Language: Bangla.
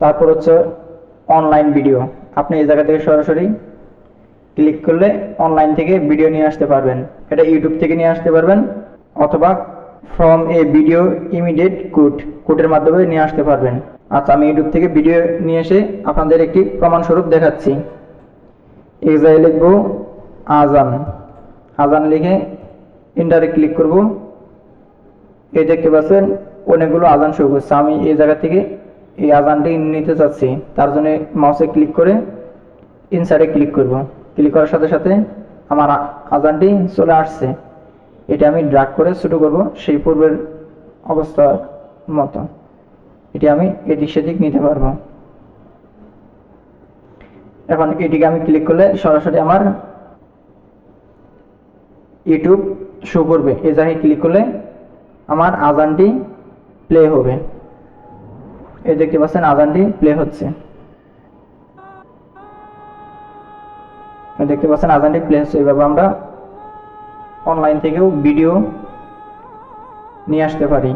তারপর হচ্ছে অনলাইন ভিডিও আপনি এই জায়গা থেকে সরাসরি ক্লিক করলে অনলাইন থেকে ভিডিও নিয়ে আসতে পারবেন। এটা ইউটিউব থেকে নিয়ে আসতে পারবেন অথবা from a video immediate code কোডের মাধ্যমে নিয়ে আসতে পারবেন। আচ্ছা আমি ইউটিউব থেকে ভিডিও নিয়ে এসে আপনাদের একটি প্রমাণস্বরূপ দেখাচ্ছি। জায়গায় লিখব আজান। আজান লিখে ইন্টারে ক্লিক করব। এই দেখতে পাচ্ছেন, অনেকগুলো আজান শুরু করছে। আমি এই জায়গা থেকে এই আজানটি নিতে চাচ্ছি, তার জন্য মাউসে ক্লিক করে ইনসাইডে ক্লিক করব। ক্লিক করার সাথে সাথে আমার আজানটি চলে আসছে। এটা আমি ড্রাগ করে শুরু করব সেই পূর্বের অবস্থার মতো। এটি আমি এদিক সেদিক নিতে পারব। এখন এটিকে আমি ক্লিক করলে সরাসরি আমার ইউটিউব শো করবে। জায়গায় ক্লিক করলে আমার আজানটি প্লে হবে। এই দেখতে পাচ্ছেন আজানটি প্লে হচ্ছে। দেখতে পাচ্ছেন আজানটি প্লে হচ্ছে। এইভাবে আমরা অনলাইন থেকেও ভিডিও নিয়ে আসতে পারি।